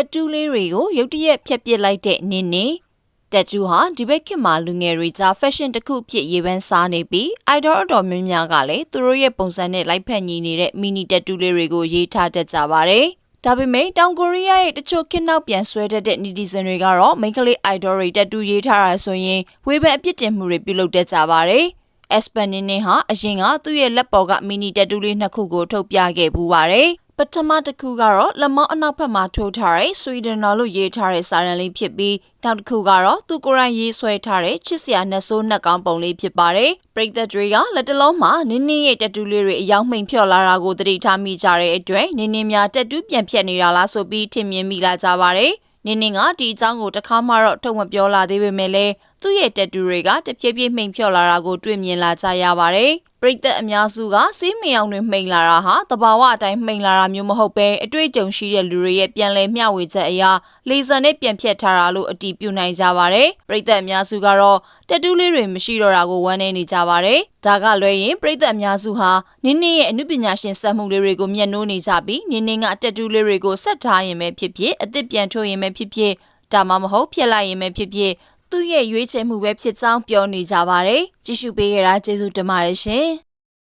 တက်တူးလေးတွေကိုရုတ်တရက်ဖြတ်ပစ်လိုက်တဲ့နင်းနေတက်တူးဟာဒီဘက်ခေတ်မှာလူငယ်တွေကြား fashion တစ်ခုဖြစ်ရေးပန်းစားနေပြီး idol အတော်များများကလည်းသူတို့ရဲ့ပုံစံနဲ့လိုက်ဖက်ညီနေတဲ့ mini တက်တူးလေးတွေကိုရေးထားတတ်ကြပါတယ်။ဒါပေမဲ့တောင်ကိုရီးယားရဲ့တချို့ခေတ်နောက်ပြန်ဆွဲတတ်တဲ့ netizen တွေကတော့ main ကလေး idol တွေတက်တူးရေးထားတာဆိုရင်ဝေဖန်အပြစ်တင်မှုတွေပြုလုပ်တတ်ကြပါတယ်။ Espanini ဟာအရင်ကသူ့ရဲ့လက်ပေါ်က mini တက်တူးလေးနှစ်ခုကိုထုတ်ပြခဲ့ပူပါတယ်။ ပထမတစ်ခုကတော့လက်မောင်းအနောက်ဘက်မှာထိုးထားတဲ့ Swedener လို့ရေးထားတဲ့စာရန်လေးဖြစ်ပြီးနောက်တစ်ခုကတော့သူကိုယ်တိုင်ရေးဆွဲထားတဲ့ချစ်စရာနှဆိုးနှက်ကောင်းပုံလေးဖြစ်ပါတယ်။ပရိသတ်တွေကလက်တလုံးမှာနင်းနင်းရဲ့တက်တူးလေးတွေအယောင်မှိန်ဖြော့လာတာကိုသတိထားမိကြတဲ့အတွက်နင်းနင်းများတက်တူးပြန်ဖြတ်နေတာလားဆိုပြီးထင်မြင်မိလာကြပါတယ်။နင်းနင်းကဒီအကြောင်းကိုတစ်ခါမှတော့ထုတ်မပြောလာသေးပေမဲ့လည်း သူ့ရဲ့တက်တူတွေကတပြည့်ပြည့်မှိန်ဖြော့လာတာကိုတွေ့မြင်လာကြရပါတယ်။ပရိသတ်အများစုကစီးမင်အောင်တွေမှိန်လာတာဟာတဘာဝအတိုင်းမှိန်လာတာမျိုးမဟုတ်ပဲအတွေ့အကြုံရှိတဲ့လူတွေရဲ့ပြန်လည်မျှဝေချက်အရာလေဆာနဲ့ပြန်ဖြတ်ထားတာလို့အတည်ပြုနိုင်ကြပါတယ်။ပရိသတ်အများစုကတော့တက်တူးလေးတွေမရှိတော့တာကိုဝမ်းနည်းနေကြပါတယ်။ဒါကလွဲရင်ပရိသတ်အများစုဟာနင်းနင်းရဲ့အမှုပညာရှင်စက်မှုလေးတွေကိုမျက်နှိုးနေကြပြီးနင်းနင်းကတက်တူးလေးတွေကိုဆက်ထားရင်ပဲဖြစ်ဖြစ်အစ်စ်ပြန်ထုတ်ရင်ပဲဖြစ်ဖြစ်ဒါမှမဟုတ်ဖြတ်လိုက်ရင်ပဲဖြစ်ဖြစ် သူ့ရဲ့ရွေးချယ်မှုပဲဖြစ်ကြောင်းပြောနေကြပါတယ်။ကြည့်ရှုပေးကြတာကျေးဇူးတင်ပါတယ်ရှင်။